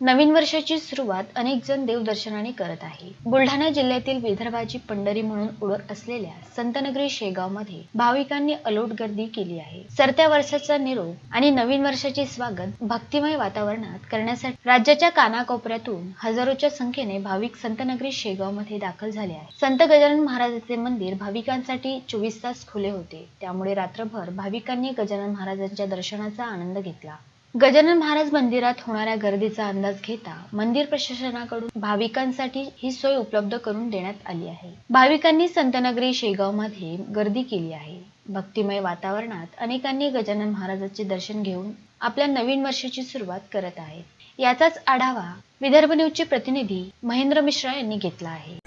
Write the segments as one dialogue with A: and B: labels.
A: नवीन वर्षाची सुरुवात अनेक जण देवदर्शनाने करत आहे. बुलढाणा जिल्ह्यातील विदर्भाची पंढरी म्हणून ओळख असलेल्या संतनगरी शेगावमध्ये भाविकांनी अलोट गर्दी केली आहे. सरत्या वर्षाचा निरोप आणि नवीन वर्षाचे स्वागत भक्तिमय वातावरणात करण्यासाठी राज्याच्या कानाकोपऱ्यातून हजारोच्या संख्येने भाविक संतनगरी शेगावमध्ये दाखल झाले आहे संत गजानन महाराजांचे मंदिर भाविकांसाठी चोवीस तास खुले होते. त्यामुळे रात्रभर भाविकांनी गजानन महाराजांच्या दर्शनाचा आनंद घेतला. गजानन महाराज मंदिरात होणाऱ्या गर्दीचा अंदाज घेता मंदिर प्रशासनाकडून भाविकांसाठी ही सोय उपलब्ध करून देण्यात आली आहे. भाविकांनी संतनगरी शेगावमध्ये गर्दी केली आहे. भक्तिमय वातावरणात अनेकांनी गजानन महाराजांचे दर्शन घेऊन आपल्या नवीन वर्षाची सुरुवात करत आहेत. याचाच आढावा विदर्भ न्यूजचे प्रतिनिधी महेंद्र मिश्रा यांनी घेतला आहे.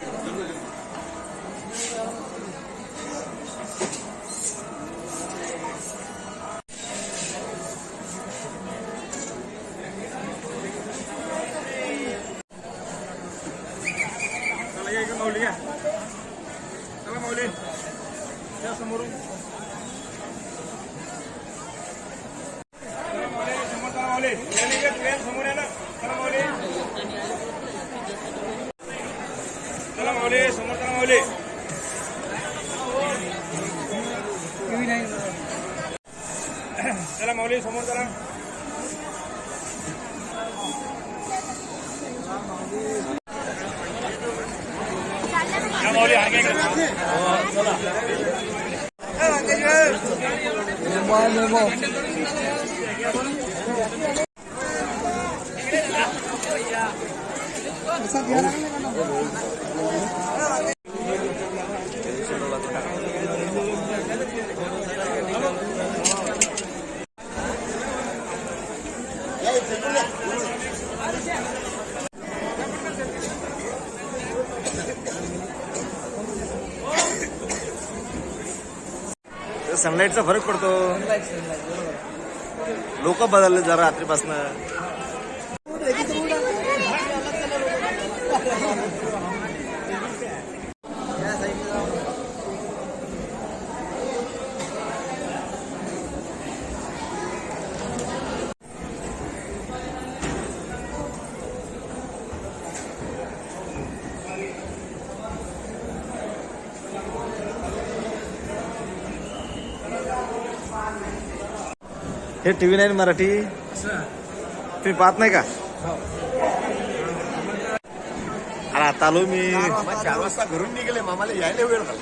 B: माऊली या. चला माऊली. या समोरून. चला माऊली, ट्रेन समोर या ना चला माऊली. चला माऊली समोर चला माऊली. चला माऊली समोर चला. या
C: सनलाईटचा फरक पडतो. लोक बदलले जरा रात्रीपासून. हे टीव्ही नाही मराठी. तुम्ही पाहत नाही का? अरे आता आलो मी.
D: चार वाजता घरून निघाले मामाला यायला वेळ झाला.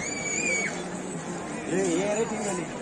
C: 对，也得听你的。